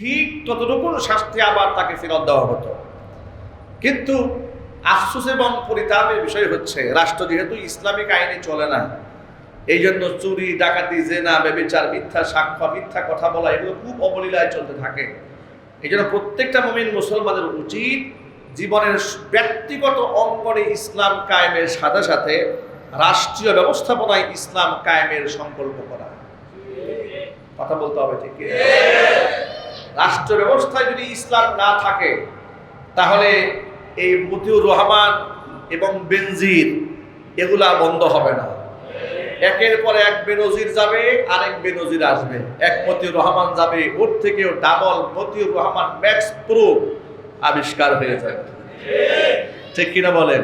ঠিক ততটুকু শাস্তি আবার তাকে ফেরত দেওয়া হতো। কিন্তু আফসোস এবং পরিতাপের বিষয় হচ্ছে, রাষ্ট্র যেহেতু ইসলামিক আইনে চলে না এই জন্য চুরি, ডাকাতি, জেনা বেবিচার মিথ্যা সাক্ষ্য, মিথ্যা কথা বলা এগুলো খুব অবলীলায় চলতে থাকে। এই জন্য প্রত্যেকটা মমিন মুসলমানের উচিত জীবনের ব্যক্তিগত অঙ্গনে ইসলাম কায়েমের সাথে সাথে রাষ্ট্রীয় ব্যবস্থাপনায় ইসলাম কায়েমের সংকল্প করা। কথা বলতে হবে, ঠিক? রাষ্ট্র ব্যবস্থায় যদি ইসলাম না থাকে, তাহলে এই মতিউর রহমান এবং বেনজির এগুলা বন্ধ হবে না। একের পর এক বেনজির যাবে, আরেক বেনজির আসবে। এক মতিউর রহমান যাবে, ওর থেকেও double Motiur Rahman max pro আবিষ্কার হয়ে যাবে। ঠিক কিনা বলেন?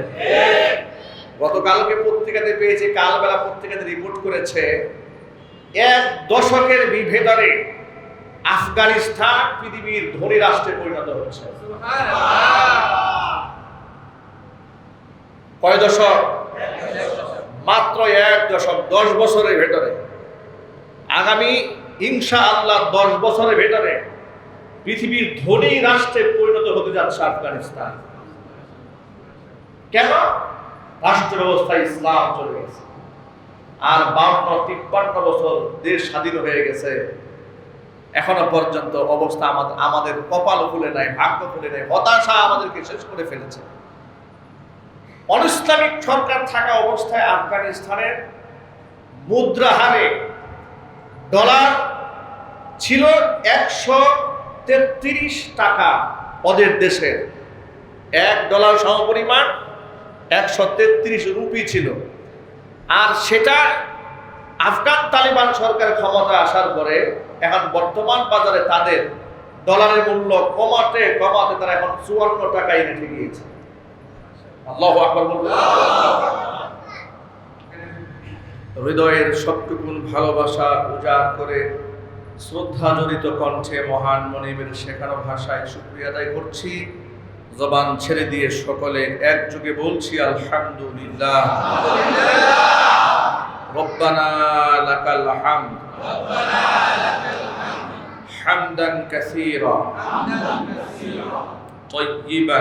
গতকালকে পত্রিকাতে পেয়েছে, কালবেলা পত্রিকাতে রিপোর্ট করেছে, এক দশকের বিভেদনে আফগানিস্তান পৃথিবীর ধনী রাষ্ট্রে পরিণত হচ্ছে। কয় দশক? মাত্র এক দশক, দশ বছরের ভেতরে। আগামী ইনশা আল্লাহ দশ বছরের ভেতরে পৃথিবীর ধনী রাষ্ট্রে পরিণত হতে যাচ্ছে আফগানিস্তান। কেন? রাষ্ট্র ব্যবস্থা ইসলাম চলে গেছে। আর বাউন্ন তিপ্পান্ন বছর দেশ স্বাধীন হয়ে গেছে। এখনও পর্যন্ত অবস্থা আমাদের আমাদের কপাল খুলে নাই, ভাগ্য খুলে নাই, হতাশা আমাদেরকে শেষ করে ফেলেছে। অনিসলামিক সরকার থাকা অবস্থায় আফগানিস্তানের মুদ্রা হারে ডলার ছিল একশো তেত্রিশ টাকা ওদের দেশের এক ডলার সমপরিমাণ একশো তেত্রিশ রুপি ছিল। আর সেটা আফগান তালিবান সরকার ক্ষমতা আসার পরে এখন বর্তমান বাজারে তাদের ডলারের মূল্য কমাতে কমাতে তারা এখন চুয়ান্ন আল্লাহ আকবর বলবেন। হৃদয়ের সবটুকুন ভালোবাসা উজাড় করে শ্রদ্ধা জড়িত কণ্ঠে মহান মনিবের শেখানো ভাষায় শুক্রিয়া আদায় করছি। জবান ছেড়ে দিয়ে সকলে একযোগে বলছি, আলহামদুলিল্লাহ। রব্বানা লাকাল হামদ। حمدا كثيرا طيبا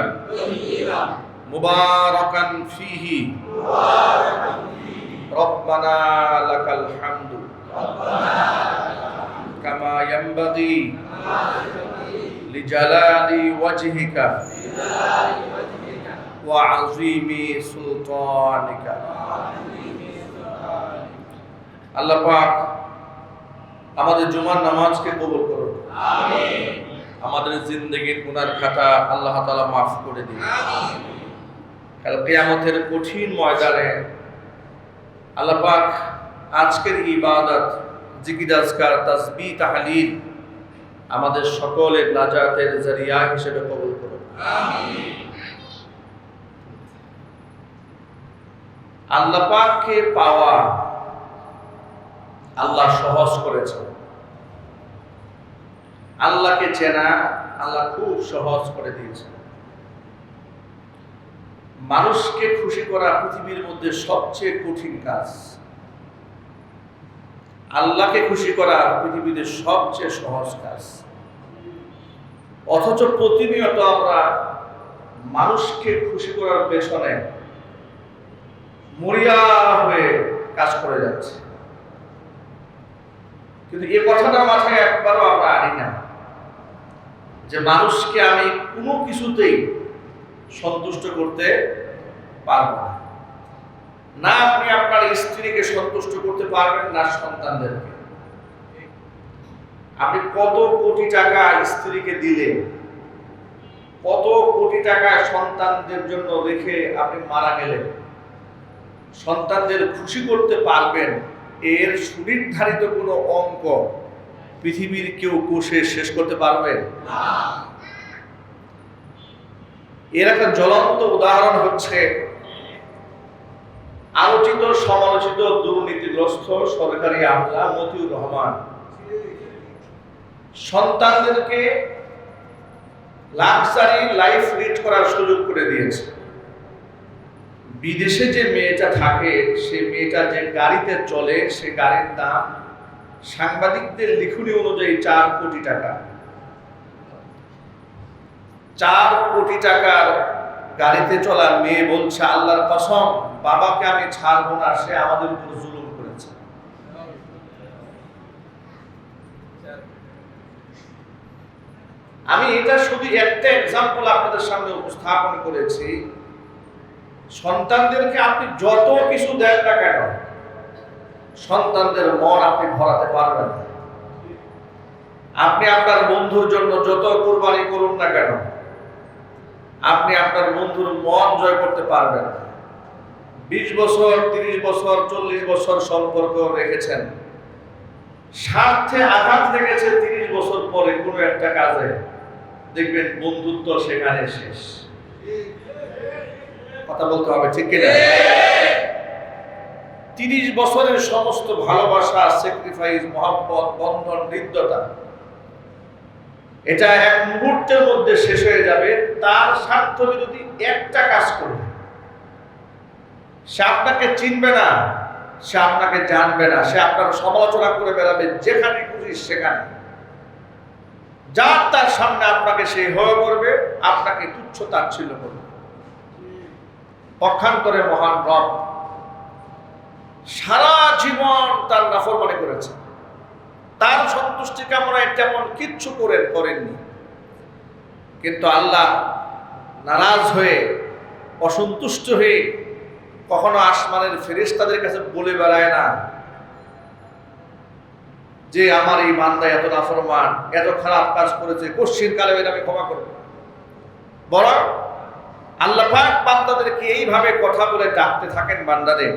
مباركا فيه ربنا لك الحمد كما ينبغي لجلال وجهك وعظيم سلطانك الله پاک আমাদের জুমার নামাজকে কবুল করুন। আমাদের জিন্দগির গুনার খাতা আল্লাহ তালা মাফ করে দিন। কাল কিয়ামতের কঠিন ময়দানে আল্লাহ পাক আজকের ইবাদত জিকির আজকার তাসবিহ তাহলিল আমাদের সকলের নাজাতের জরিয়া হিসেবে কবুল করুন। আল্লাহ পাককে পাওয়া আল্লাহ সহজ করেছেন। আল্লাহকে চেনা আল্লাহ খুব সহজ করে দিয়েছেন। মানুষকে খুশি করা পৃথিবীর মধ্যে সবচেয়ে কঠিন কাজ। আল্লাহকে খুশি করা পৃথিবীতে সবচেয়ে সহজ কাজ। অথচ প্রতিনিয়ত আমরা মানুষকে খুশি করার পেছনে মরিয়া হয়ে কাজ করে যাচ্ছে। কিন্তু এ কথাটা মাথায় একবারও আমরা আনি না। যে মানুষকে আমি কোনো কিছুতেই সন্তুষ্ট করতে পারব না। না আপনি আপনার স্ত্রীকে সন্তুষ্ট করতে পারবেন, না সন্তানদেরকে। আপনি কত কোটি টাকা স্ত্রীকে দিলে, কত কোটি টাকা সন্তানদের জন্য রেখে আপনি মারা গেলেন। সন্তানদের খুশি করতে পারবেন এর সুনির্ধারিত কোনো অঙ্ক পৃথিবীর কেউ কোষে শেষ করতে পারবে? এর একটা জ্বলন্ত উদাহরণ হচ্ছে আলোচিত, সমালোচিত, দুর্নীতিগ্রস্ত সরকারি আমলা মতিউর রহমান। সন্তানদেরকে লাক্সারি লাইফ লিড করার সুযোগ করে দিয়েছে। বিদেশে যে মেয়েটা থাকে, সে মেয়েটা যে গাড়িতে চলে, সে গাড়ির দাম সাংবাদিকদের লিখুনি অনুযায়ী চার কোটি টাকা। চার কোটি টাকার গাড়িতে চলা মেয়ে বলছে, আল্লাহর কসম, বাবাকে আমি ছাড়বো না, সে আমাদের উপর জুলুম করেছে। আমি এটা শুধু একটা এক্সাম্পল আপনাদের সামনে উপস্থাপন করেছি। সন্তানদেরকে আপনি যত কিছু দেন না কেন, সন্তানদের মন আপনি ভরাতে পারবেন না। আপনি আপনার বন্ধুর জন্য যত কোরবানি করুন না কেন, আপনি আপনার বন্ধুর মন জয় করতে পারবেন না। বিশ বছর, তিরিশ বছর, চল্লিশ বছর সম্পর্ক রেখেছেন। স্বার্থে আঘাত লেগেছে তিরিশ বছর পরে কোনো একটা কাজে। দেখবেন বন্ধুত্ব সেখানে শেষ। কথা বলতে হবে, ঠিক কিনা? তিরিশ বছরের সমস্ত ভালোবাসা স্যাক্রিফাইস মহাব্বত, বন্ধন, হৃদ্যতা, এটা এক মুহূর্তের মধ্যে শেষ হয়ে যাবে। তার স্বার্থ বিরোধী একটা কাজ করবে। সে আপনাকে চিনবে না, সে আপনাকে জানবে না, সে আপনার সমালোচনা করে বেড়াবে যেখানে খুশি সেখানে। যার তার সামনে আপনাকে সে হয়ে করবে আপনাকে তুচ্ছ তাচ্ছিল্য করবে। পক্ষান্তরে মহান রব সারা জীবন তার নাফর মনে করেছে। তার সন্তুষ্টি কামনায় তেমন কিচ্ছু করেন করেননি। কিন্তু আল্লাহ নারাজ হয়ে, অসন্তুষ্ট হয়ে কখনো আসমানের ফেরেশতাদের কাছে বলে বেড়ায় না যে, আমার এই বান্দা এত নাফরমান, এত খারাপ কাজ করেছে কশ্চিন কালে আমি ক্ষমা করব। বরং আল্লাহ পাক বান্দাদেরকে এইভাবে কথা বলে ডাকতে থাকেন বান্দাদের।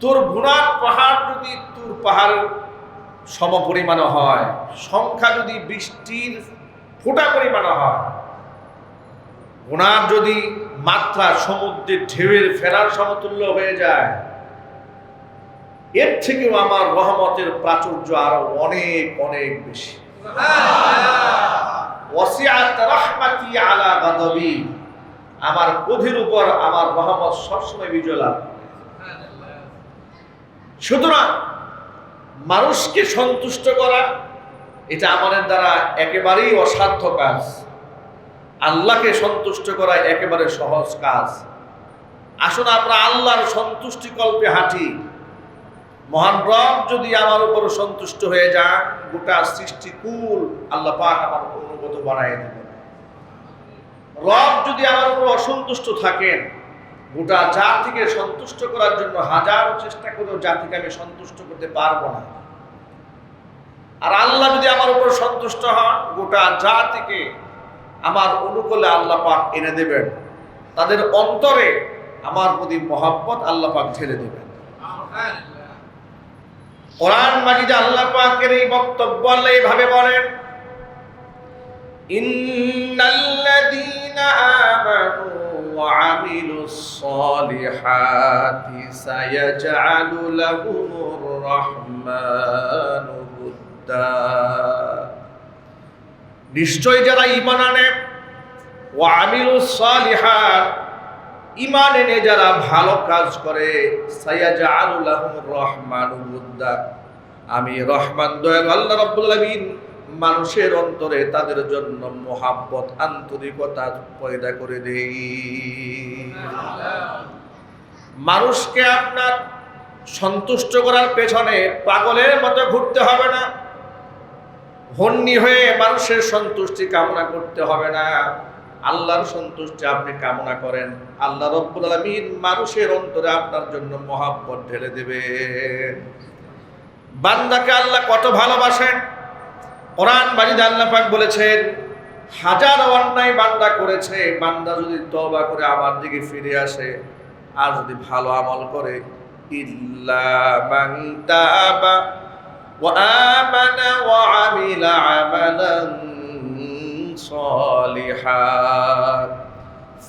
তোর গুণার পাহাড় যদি তোর পাহাড় সম পরিমাণ হয়, সংখ্যা যদি বৃষ্টির ফোটা পরিমাণ হয় গুণার যদি মাত্রা সমুদ্রের ঢেউয়ের ফেরার সমতুল্য হয়ে যায়, এর থেকেও আমার রহমতের প্রাচুর্য আরও অনেক অনেক বেশি। আলা আমার ক্রোধের উপর আমার রহমত সবসময় বিজয় লাভ সুতরাং মানুষকে সন্তুষ্ট করা, এটা আমাদের দ্বারা একেবারেই অসাধ্য কাজ। আল্লাহকে সন্তুষ্ট করা একেবারে সহজ কাজ। আসুন আমরা আল্লাহর সন্তুষ্টি কল্পে হাঁটি। মহান রব যদি আমার উপর সন্তুষ্ট হয়ে যান, গোটা সৃষ্টিকুল আল্লাহ পাক আমার অনুগত বানায় দেবেন। রব যদি আমার উপর অসন্তুষ্ট থাকেন, গোটা জাতিকে সন্তুষ্ট করার জন্য হাজারো চেষ্টা করেও জাতিকে আমি সন্তুষ্ট করতে পারব না। আর আল্লাহ যদি আমার উপর সন্তুষ্ট হন, গোটা জাতিকে আমার অনুকূলে আল্লাহ পাক এনে দেবেন। তাদের অন্তরে আমার প্রতি মহাব্বত আল্লাহ পাক ঢেলে দেবেন। কোরআন মাজিদে আল্লাহ পাকের এই বক্তব্য আল্লাহ এইভাবে বলেন নিশ্চয় যারা ঈমান আনে, ওয়া আমিলুস ইমান এনে যারা ভালো কাজ করে রাহমানু আমি রহমান, দয়ালু আল্লাহ আলামিন মানুষের অন্তরে তাদের জন্য মোহাব্বত, আন্তরিকতা পয়দা করে দেই। মানুষকে আপনার সন্তুষ্ট করার পেছনে পাগলের মতো ঘুরতে হবে না। হন্যি হয়ে মানুষের সন্তুষ্টি কামনা করতে হবে না। আল্লাহর সন্তুষ্টি আপনি কামনা করেন। আল্লাহ রব্বুল আলমিন মানুষের অন্তরে আপনার জন্য মহাব্বত ঢেলে দেবেন বান্দাকে আল্লাহ কত ভালোবাসেন কোরআন বাজিদ আল্লাহ পাক বলেছেন হাজার অন্যায় বান্দা করেছে বান্দা যদি তবা করে আমার দিকে ফিরে আসে আর যদি ভালো আমল করে ইল্লা মান তাবা وآمن وعمل عملا صالحا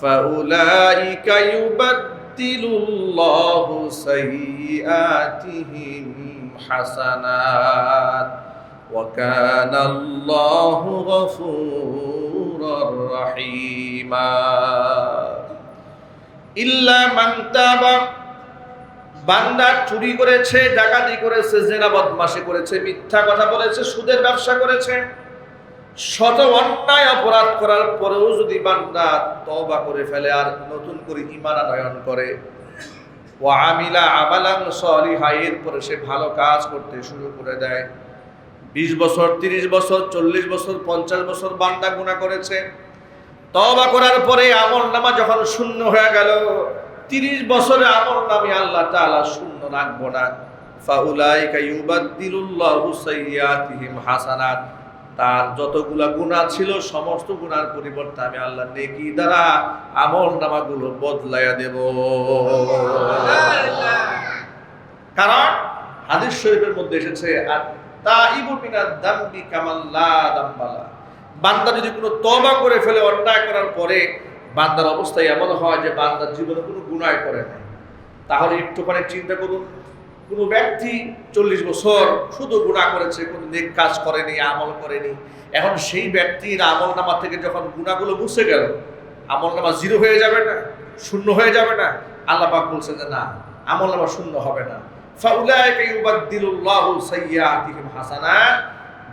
فأولئك يبدل الله سيئاتهم حسنات وكان الله غفورا رحيما إلا من تاب বান্দা চুরি করেছে ডাকাতি করেছে জেনা বদমাশি করেছে মিথ্যা কথা বলেছে সুদের ব্যবসা করেছে শত অন্যায় অপরাধ করার পরেও যদি বান্দা তওবা করে ফেলে আর নতুন করে ইমান আনয়ন করে ও আমিলা আমালাং সলিহা, এরপরে সে ভালো কাজ করতে শুরু করে দেয়। বিশ বছর, তিরিশ বছর, চল্লিশ বছর, পঞ্চাশ বছর বান্দা গুণা করেছে। তবা করার পরে আমল নামা যখন শূন্য হয়ে গেল, তিরিশ বছরে আমল নামে আল্লাহ তাআলা শূন্য রাখব না। ফাউলাইকা ইউবাদদিলুল্লাহু সাইয়্যাতিহিম হাসানাত। তার যতগুলা গুনাহ ছিল, সমস্ত গুনার পরিবর্তে আমি আল্লাহ নেকি দ্বারা আমল নামাগুলো বদলাইয়া দেব। কারণ হাদিস শরীফের মধ্যে এসেছে আর তাইবু মিনাদ দামবি কামাল্লা দাম্বালা বান্দা যদি কোনো তবা করে ফেলে, অন্যায় করার পরে বান্দার অবস্থায় এমন হয় যে বান্দার জীবনে কোনো গুণায় করে নাই। তাহলে একটুখানি চিন্তা করুন কোনো ব্যক্তি চল্লিশ বছর শুধু গুণা করেছে, কোনো নেক কাজ করেনি, আমল করেনি। এখন সেই ব্যক্তির আমল নামা থেকে যখন গুণাগুলো মুছে গেল আমল নামা জিরো হয়ে যাবে না, শূন্য হয়ে যাবে না? আল্লাহ পাক বলছে যে না আমল নামা শূন্য হবে না।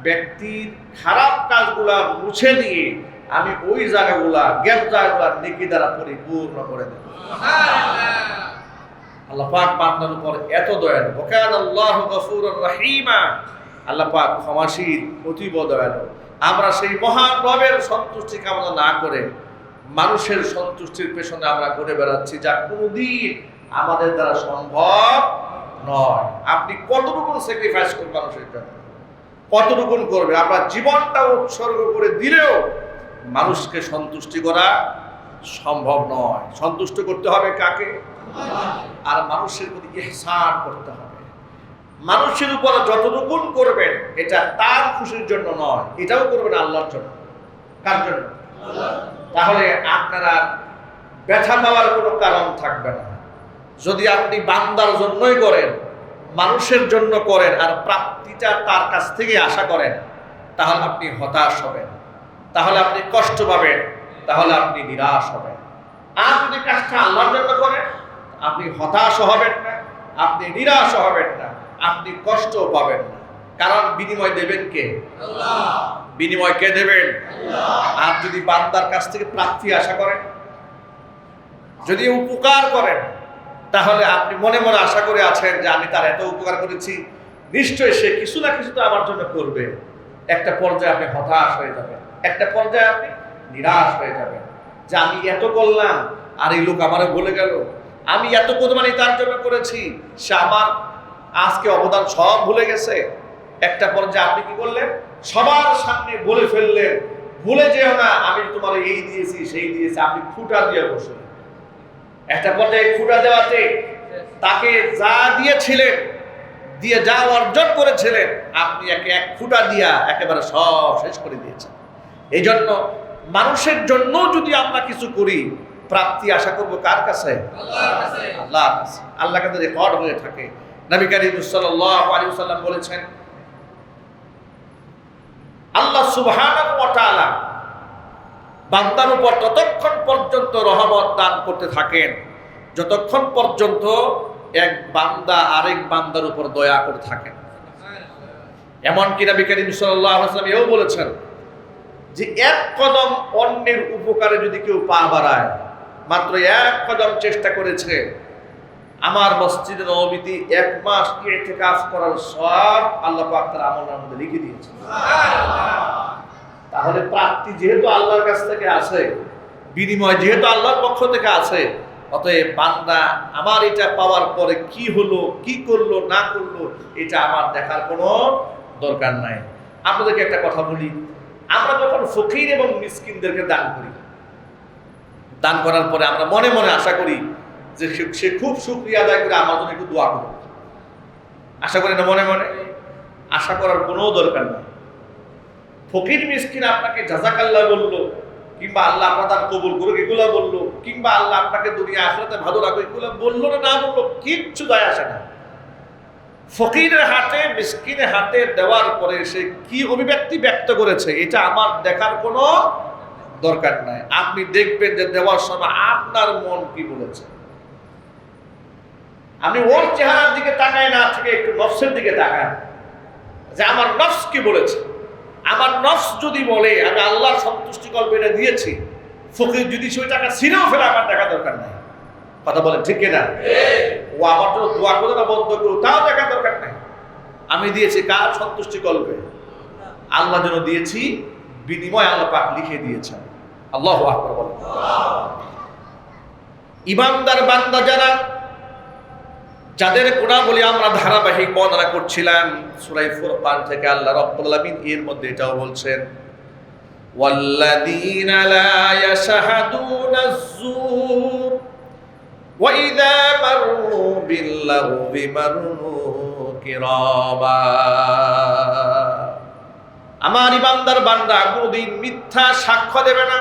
ব্যক্তির খারাপ কাজগুলা মুছে দিয়ে আমি ওই জায়গাগুলা গ্যাপ জায়গাগুলা নেকি দ্বারা পরিপূর্ণ করে দেব। আল্লাহ পাক উপর এত দয়ালু। ওকান আল্লাহ গফুরুর রহিমা। আল্লাহ পাক ক্ষমাশীল, অতীব দয়ালু। আমরা সেই মহান রবের সন্তুষ্টি কামনা না করে মানুষের সন্তুষ্টির পেছনে আমরা ঘুরে বেড়াচ্ছি যা কোনোদিন আমাদের দ্বারা সম্ভব নয়। আপনি কতটুকু স্যাক্রিফাইস করবেন মানুষের জন্য? কতটুকুন করবে? আমরা জীবনটা উৎসর্গ করে দিলেও মানুষকে সন্তুষ্টি করা সম্ভব নয়। সন্তুষ্ট করতে হবে কাকে? আর মানুষের প্রতি ইহসান করতে হবে। মানুষের উপর যতটুকুন করবেন, এটা তার খুশির জন্য নয়, এটাও করবেন আল্লাহর জন্য। কার জন্য? তাহলে আপনারা ব্যথা পাওয়ার কোনো কারণ থাকবে না। যদি আপনি বান্দার জন্যই করেন, মানুষের জন্য করেন, আর প্রাপ্তিটা তার কাছ থেকে আশা করেন, তাহলে আপনি হতাশ হবেন। তাহলে আপনি কষ্ট পাবেন, তাহলে আপনি নিরাশ হবেন। আর যদি কাজটা আল্লাহর জন্য আপনি হতাশ হবেন না আপনি নিরাশ হবেন না আপনি কষ্ট পাবেন না। কারণ বিনিময় দেবেন কে? বিনিময় কে দেবেন? আর যদি বান্দার কাছ থেকে প্রাপ্তি আশা করেন যদি উপকার করেন তাহলে আপনি মনে মনে আশা করে আছেন যে আমি তার এত উপকার করেছি নিশ্চয়ই সে কিছু না কিছু তো আমার জন্য করবে। একটা পর্যায়ে আপনি হতাশ হয়ে যাবেন একটা পর্যায়ে আপনি নিরাশ হয়ে যাবেন। যে আমি এত করলাম আর এই লোক আমারও বলে গেল আমি এত কোরবানি তার জন্য করেছি সে আমার আজকে অবদান সব ভুলে গেছে। একটা পর্যায়ে আপনি কি করলেন? সবার সামনে বলে ফেললেন, ভুলে যেও না, আমি তোমার এই দিয়েছি, সেই দিয়েছি, আপনি খুঁটা দিয়ে বসলেন। একটা পর্যায়ে খুঁটা দেওয়াতে তাকে যা দিয়েছিলেন, দিয়ে যা অর্জন করেছিলেন, আপনি একে এক খুঁটা দিয়া একেবারে সব শেষ করে দিয়েছেন। এই জন্য মানুষের জন্য যদি আমরা কিছু করি প্রাপ্তি আশা করব কার কাছে? আল্লাহ আল্লাহ কাছে রেকর্ড হয়ে থাকে। নবী করিম সাল্লাল্লাহু আলাইহি ওয়াসাল্লাম বলেছেন, আল্লাহ সুবহানাহু ওয়া বান্দার উপর ততক্ষণ পর্যন্ত রহমত দান করতে থাকেন, যতক্ষণ পর্যন্ত এক বান্দা আরেক বান্দার উপর দয়া করে থাকেন। এমনকি নবী করিম আলাইহি এও বলেছেন যে, এক কদম অন্যের উপকারে যদি কেউ পা বাড়ায় মাত্র এক কদম চেষ্টা করেছে। আমার মসজিদে নবীতে এক মাস কাজ করার সব আল্লাহ পাক তার আমলের মধ্যে লিখে দিয়েছে। তাহলে প্রাপ্তি যেহেতু আল্লাহর কাছ থেকে আছে, বিনিময় যেহেতু আল্লাহর পক্ষ থেকে আছে, অতএব বান্দা, আমার এটা পাওয়ার পরে কি হলো, কি করল, না করল, এটা আমার দেখার কোনো দরকার নাই। আপনাদেরকে একটা কথা বলি, আমরা যখন ফকির এবং মিসকিনদেরকে দান করি দান করার পরে আমরা মনে মনে আশা করি যে সে- খুব সুক্রিয়া আদায় করে আমার জন্য একটু দোয়া করবে আশা করি না মনে মনে? আশা করার কোনো দরকার নেই। ফকির মিসকিন আপনাকে জাজাকাল্লাহ বলল, কিংবা আল্লাহ আপনার কবুল করুক, এগুলো বলল, কিংবা আল্লাহ আপনাকে দুনিয়া আখরাতে ভালো রাখো এগুলো বলল না না বলল, কিচ্ছু দায় আসে না। ফকিরের হাতে, মিসকিনের হাতে দেওয়ার পরে সে কি অভিব্যক্তি ব্যক্ত করেছে, এটা আমার দেখার কোনো দরকার নাই। আপনি দেখবেন যে দেওয়ার সময় আপনার মন কি বলেছে। আপনি ওর চেহারার দিকে তাকায় না, থেকে একটু নফসের দিকে তাকান। যে আমার নফস কি বলেছে? আমার নফস যদি বলে, আমি আল্লাহর সন্তুষ্টি কল্প এটা দিয়েছি, ফকির যদি সে টাকা ছিঁড়েও ফেলে, আমার দেখা দরকার নাই। কথা বলেন ঠিক কিনা? ও আমার জন্য দোয়া করে না, বন্ধ করো তাও দেখা দরকার নাই। আমি দিয়েছি কার সন্তুষ্টি কল্পে? আল্লাহ যেন দিয়েছি, বিনিময় আল্লাহ পাক লিখে দিয়েছেন। আল্লাহ আকবার বলেন ইমানদার বান্দা যারা যাদের গুণাবলী আমরা ধারাবাহিক বর্ণনা করছিলাম সুরাই ফুরকান থেকে আল্লাহ রাব্বুল আলামিন এর মধ্যে এটাও বলছেন والذين لا يشهدون الزور وإذا مروا باللغو مروا كراما আমার ইমানদার বান্দা কোনোদিন মিথ্যা সাক্ষ্য দেবে না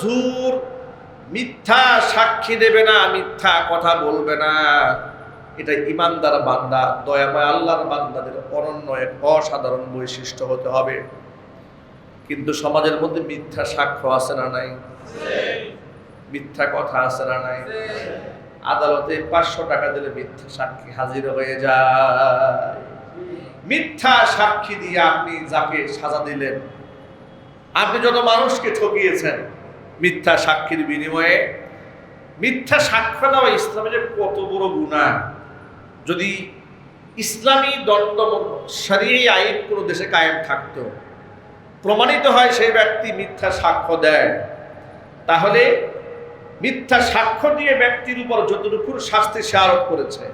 জুর মিথ্যা সাক্ষী দেবে না, মিথ্যা কথা বলবে না। এটা ইমানদার বান্দা, দয়াময় আল্লাহর বান্দাদের অনন্য এক অসাধারণ বৈশিষ্ট্য হতে হবে। কিন্তু সমাজের মধ্যে মিথ্যা সাক্ষ্য আছে না নাই? মিথ্যা কথা আছে না নাই? আদালতে পাঁচশো টাকা দিলে মিথ্যা সাক্ষী হাজির হয়ে যায়। মিথ্যা সাক্ষী দিয়ে আপনি যাকে সাজা দিলেন আপনি যত মানুষকে ঠকিয়েছেন মিথ্যা সাক্ষীর বিনিময়ে, মিথ্যা সাক্ষ্য দেওয়া ইসলামের কত বড় গুণা, যদি ইসলামী দণ্ড সারিয়ে আইন কোনো দেশে কায়েম থাকতো, প্রমাণিত হয় সেই ব্যক্তি মিথ্যা সাক্ষ্য দেয়, তাহলে মিথ্যা সাক্ষ্য দিয়ে ব্যক্তির উপর যতটুকুর শাস্তি সে আরোপ করেছে,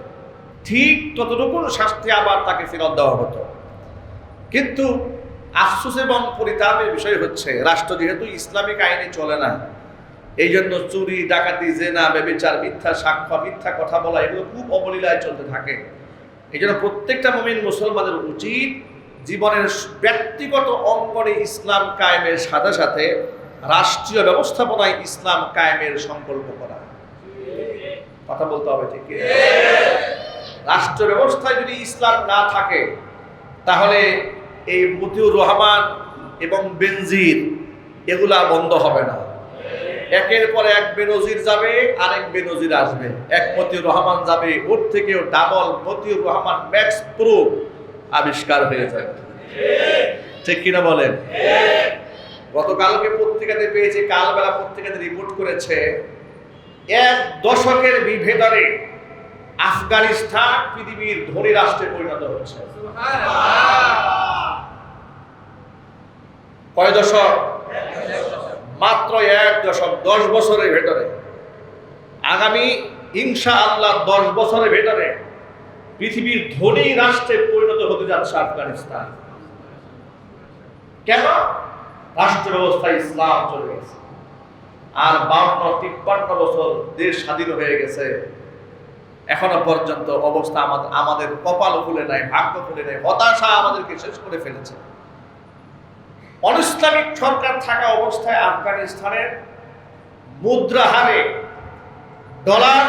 ঠিক ততটুকুর শাস্তি আবার তাকে ফেরত দেওয়া হতো। কিন্তু আফসোস এবং পরিতাপের বিষয় হচ্ছে, রাষ্ট্র যেহেতু ইসলামিক আইনে চলে না এই জন্য চুরি, ডাকাতি, জেনা বেবিচার মিথ্যা সাক্ষ্য, মিথ্যা কথা বলা, এগুলো খুব অবলীলায় চলতে থাকে। এই জন্য প্রত্যেকটা মমিন মুসলমানের উচিত জীবনের ব্যক্তিগত অঙ্গনে ইসলাম কায়েমের সাথে সাথে রাষ্ট্রীয় ব্যবস্থাপনায় ইসলাম কায়েমের সংকল্প করা। কথা বলতে হবে ঠিক রাষ্ট্র ব্যবস্থায় যদি ইসলাম না থাকে, তাহলে এই মতিউর রহমান এবং বেনজির, এগুলা বন্ধ হবে না। একের পর এক বেনজির যাবে, আরেক বেনজির আসবে। এক মতিউর রহমান যাবে, ওর থেকেও double Motiur Rahman max pro আবিষ্কার হয়ে যাবে। ঠিক কিনা বলেন? গতকালকে পত্রিকাতে পেয়েছে, কালবেলা পত্রিকাতে রিপোর্ট করেছে, এক দশকের বিভেদনে আফগানিস্তান পৃথিবীর ধনী রাষ্ট্রে পরিণত হচ্ছে। কয় দশক? মাত্র এক দশক, দশ বছরের ভেতরে। আগামী ইনশা আল্লাহ দশ বছরের ভেতরে পৃথিবীর ধনী রাষ্ট্রে পরিণত হতে যাচ্ছে আফগানিস্তান। কেন? রাষ্ট্র ব্যবস্থা ইসলাম চলে গেছে। আর বাউন্ন তিপ্পান্ন বছর দেশ স্বাধীন হয়ে গেছে। এখনও পর্যন্ত অবস্থা আমাদের আমাদের কপাল খুলে নাই ভাগ্য খুলে নাই, হতাশা আমাদেরকে শেষ করে ফেলেছে। অনিসলামিক সরকার থাকা অবস্থায় আফগানিস্তানের মুদ্রা হারে ডলার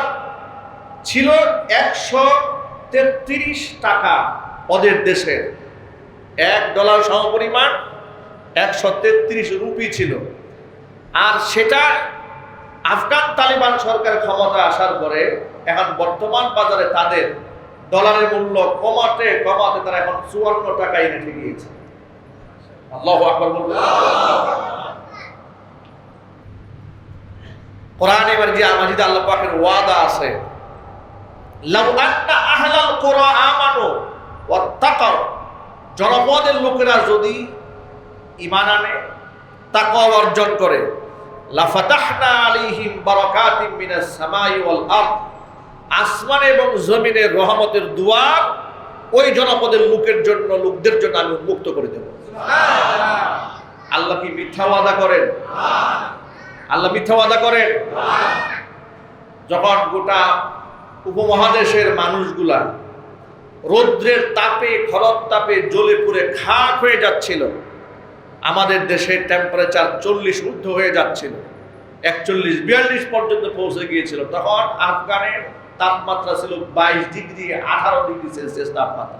ছিল একশো তেত্রিশ টাকা ওদের দেশের এক ডলার সমপরিমাণ একশো তেত্রিশ রুপি ছিল। আর সেটা আফগান তালিবান সরকার ক্ষমতা আসার পরে এখন বর্তমান বাজারে তাদের ডলারের মূল্য কমাতে কমাতে তারা এখন চুয়ান্ন টাকায় রেখে গিয়েছে আল্লাহ আকবর কোরআন এবার যে আল্লাহ পাকের ওয়াদা আছে, লাউ আন্না আহলাল আমানু ওয়াত্তাকাও জনপদের লোকেরা যদি ঈমান আনে, তাকওয়া অর্জন করে, লাফাতাহনা আলাইহিম বারাকাতিম মিনাস সামাই ওয়াল আরদ। আসমান এবং জমিনের রহমতের দুয়ার, ওই জনপদের লোকের জন্য, লোকদের জন্য আমি উন্মুক্ত করে দেব। আল্লাহ কি মিথ্যা ওয়াদা করেন? আল্লাহ মিথ্যা ওয়াদা করেন? যখন গোটা উপমহাদেশের মানুষগুলা রৌদ্রের তাপে খরদ তাপে জ্বলে পুড়ে খাক হয়ে যাচ্ছিল, আমাদের দেশের টেম্পারেচার চল্লিশ ঊর্ধ্ব হয়ে যাচ্ছিল, একচল্লিশ, বিয়াল্লিশ পর্যন্ত পৌঁছে গিয়েছিল। তখন আফগানের তাপমাত্রা ছিল বাইশ ডিগ্রি, আঠারো ডিগ্রি সেলসিয়াস তাপমাত্রা।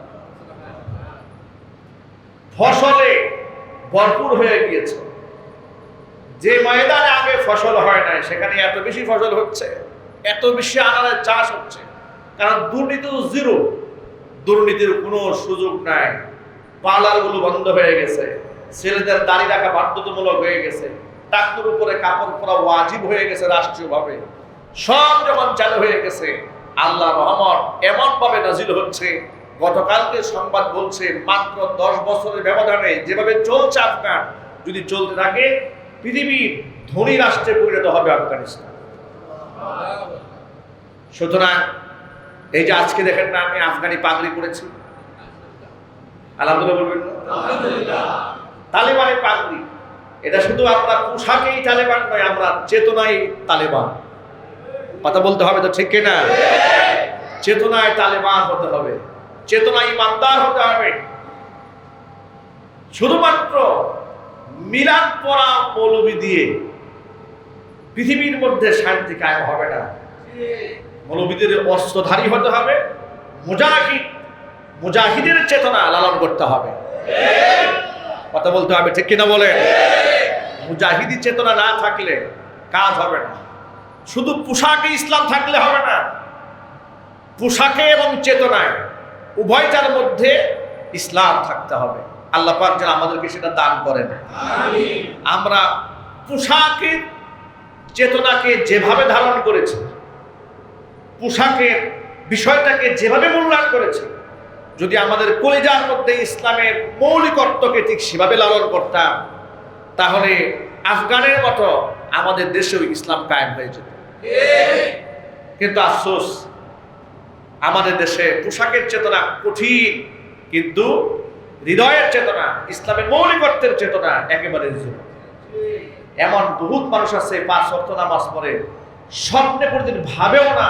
ফসলে ভরপুর হয়ে গিয়েছে। যে ময়দানে আগে ফসল হয় নাই, সেখানে এত বেশি ফসল হচ্ছে, এত বেশি আনারের চাষ হচ্ছে, কারণ দুর্নীতি জিরো। দুর্নীতির কোনো সুযোগ নাই। পার্লারগুলো বন্ধ হয়ে গেছে। ছেলেদের দাড়ি রাখা বাধ্যতামূলক হয়ে গেছে। টাকুর উপরে কাপড় পরা ওয়াজিব হয়ে গেছে রাষ্ট্রীয়ভাবে। সব যখন চালু হয়ে গেছে আল্লাহ রহমত এমন ভাবে নাজিল হচ্ছে গতকালকে সংবাদ বলছে মাত্র দশ বছরের ব্যবধানে যেভাবে চলছে আফগান যদি চলতে থাকে পৃথিবীর ধনী রাষ্ট্রে পরিণত হবে আফগানিস্তান। সুতরাং এই যে আজকে দেখেন না আমি আফগানি পাগড়ি করেছি আলহামদুলিল্লাহ বলবেন তালেবানের তালেবানি পাগড়ি। এটা শুধু আমরা পোশাকেই তালেবান নয় আমরা চেতনাই তালেবান। কথা বলতে হবে তো ঠিক কিনা? চেতনায় তালেবান হতে হবে, চেতনায় ইমানদার হতে হবে। শুধুমাত্র মিলাদ পড়া মৌলবি দিয়ে পৃথিবীর মধ্যে শান্তি কায়েম হবে না। মৌলবীদের অস্ত্রধারী হতে হবে, মুজাহিদ, মুজাহিদের চেতনা লালন করতে হবে। কথা বলতে হবে ঠিক কিনা বলে মুজাহিদি চেতনা না থাকলে কাজ হবে না। শুধু পোশাকে ইসলাম থাকলে হবে না পোশাকে এবং চেতনায় উভয়টার মধ্যে ইসলাম থাকতে হবে। আল্লাহ পাক যেন আমাদেরকে সেটা দান করেন। আমরা পোশাকের চেতনাকে যেভাবে ধারণ করেছি পোশাকের বিষয়টাকে যেভাবে মূল্যায়ন করেছে যদি আমাদের কলিজার মধ্যে ইসলামের মৌলিকত্বকে ঠিক সেভাবে লালন করতাম তাহলে আফগানের মতো আমাদের দেশেও ইসলাম কায়েম হয়ে যেত। কিন্তু আফসোস, আমাদের দেশে পোশাকের চেতনা কঠিন, কিন্তু হৃদয়ের চেতনা, ইসলামের মৌলিকত্বের চেতনা একেবারে এমন বহুত মানুষ আছে, পাঁচ অর্থ নামাজ পড়ে, স্বপ্নে কোনদিন ভাবেও না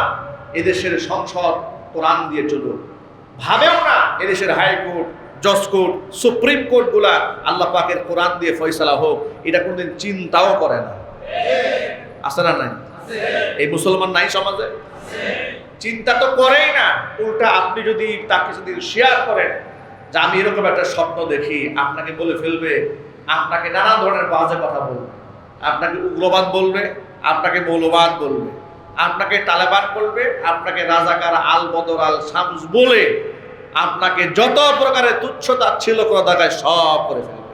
এদেশের সংসদ কোরআন দিয়ে চলুক। ভাবেও না এদেশের হাইকোর্ট জজ কোর্ট সুপ্রিম কোর্টগুলা আল্লাহ পাকের কোরআন দিয়ে ফয়সালা হোক, এটা কোনদিন চিন্তাও করে না। আছে না নাই? এই মুসলমান নাই সমাজে? চিন্তা তো করেই না। উল্টা আপনি যদি তাকে যদি শেয়ার করেন, যে আমি এরকম একটা স্বপ্ন দেখি, আপনাকে বলে ফেলবে, আপনাকে নানা ধরনের বাজে কথা বলবে। আপনাকে উগ্রবাদ বলবে, আপনাকে মৌলবাদ বলবে। আপনাকে তালেবান বলবে, আপনাকে রাজাকার আল বদর আল শামস বলে আপনাকে যত প্রকারের তুচ্ছতা ছিল কোনো জায়গায় সব করে ফেলবে।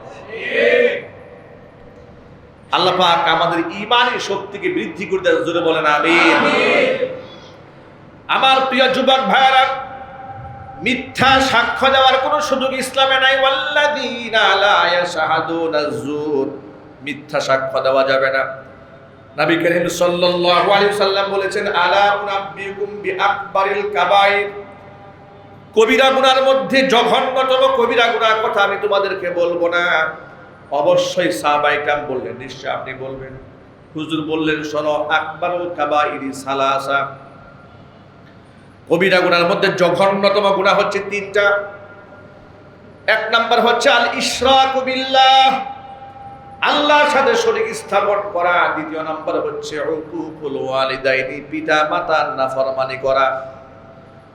আল্লাহ পাক আমাদের ইমানি শক্তিকে বৃদ্ধি করে দেয় জোরে বলেন, আমিন। আমার প্রিয় যুবক ভাইয়ারা, মিথ্যা সাক্ষ্য দেওয়ার কোনো সুযোগ ইসলামে নাই। মিথ্যা সাক্ষ্য দেওয়া যাবে না। নবী করিম সাল্লাল্লাহু আলাইহি সাল্লাম বলেছেন, আলা উনাব্বিকুম বিআকবারিল কাবাইর। কবিরা গুনার মধ্যে জঘন্যতম কবিরা গুনার কথা আমি তোমাদেরকে বলব না। অবশ্যই সাহাবাইকাম বললেন, নিশ্চয় আপনি বলবেন। হুজুর বললেন, শোনো আকবারুল কাবাইরি সালাসা। কবিরা গুনার মধ্যে জঘন্যতম গুণা হচ্ছে তিনটা। এক নাম্বার হচ্ছে আল ইশরাক বিল্লাহ। আল্লাহর সাথে শরীক স্থাপন করা। দ্বিতীয় নাম্বার হচ্ছে ওয়ালিদাইনি, পিতা মাতার নাফরমানি করা।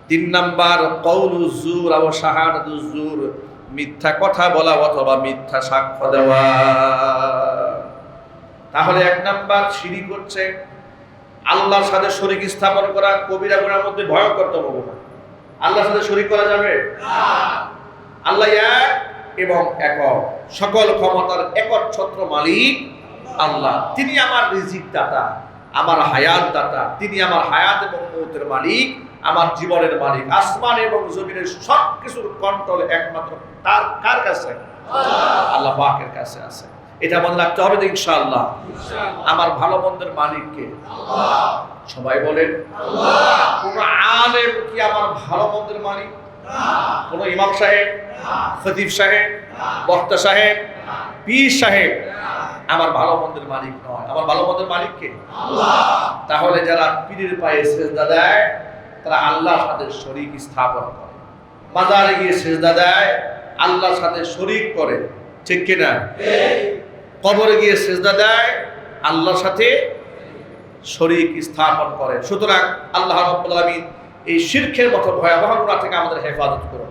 তিন নাম্বার কৌলু জুর ও শাহাদু জুর। মিথ্যা কথা বলা অথবা মিথ্যা সাক্ষ্য দেওয়া। তাহলে এক নাম্বার শিরিক করছে আল্লাহর সাথে শরীক স্থাপন করা, কবিরা গুণার মধ্যে ভয়ঙ্করতম গুণা। আল্লাহর সাথে শরীক করা যাবে? আল্লাহ এক এবং একক। সকল ক্ষমতার একচ্ছত্র মালিক আল্লাহ। তিনি আমার রিজিক দাতা, আমার হায়াত দাতা, তিনি আমার হায়াত এবং মৌতের মালিক আমার জীবনের মালিক। আসমান এবং জমিনের সব কিছুর কন্ট্রোল একমাত্র তার কার কাছে? আল্লাহ। পাকের কাছে আছে। এটা মনে রাখতে হবে ইনশাআল্লাহ। আমার ভালো মন্দের মালিককে। সবাই বলেন কোন আলেম কি আমার ভালো মন্দের মালিক? কোন ইমাম সাহেব খতিব সাহেব বক্তা সাহেব পীর সাহেব আমার ভালো মন্দের মালিক নয়। আমার ভালো মন্দের মালিককে? তাহলে যারা পীরের পায়ে সেজদা দেয় তারা আল্লাহর সাথে শরিক স্থাপন করে। মাজারে গিয়ে সেজদা দেয়, আল্লাহর সাথে শরিক করে। ঠিক কিনা? কবরে গিয়ে সেজদা দেয়, আল্লাহর সাথে শরিক স্থাপন করে। সুতরাং আল্লাহ রাব্বুল আলামিন এই শিরকের মতো ভয়াবহ থেকে আমাদের হেফাজত করুন।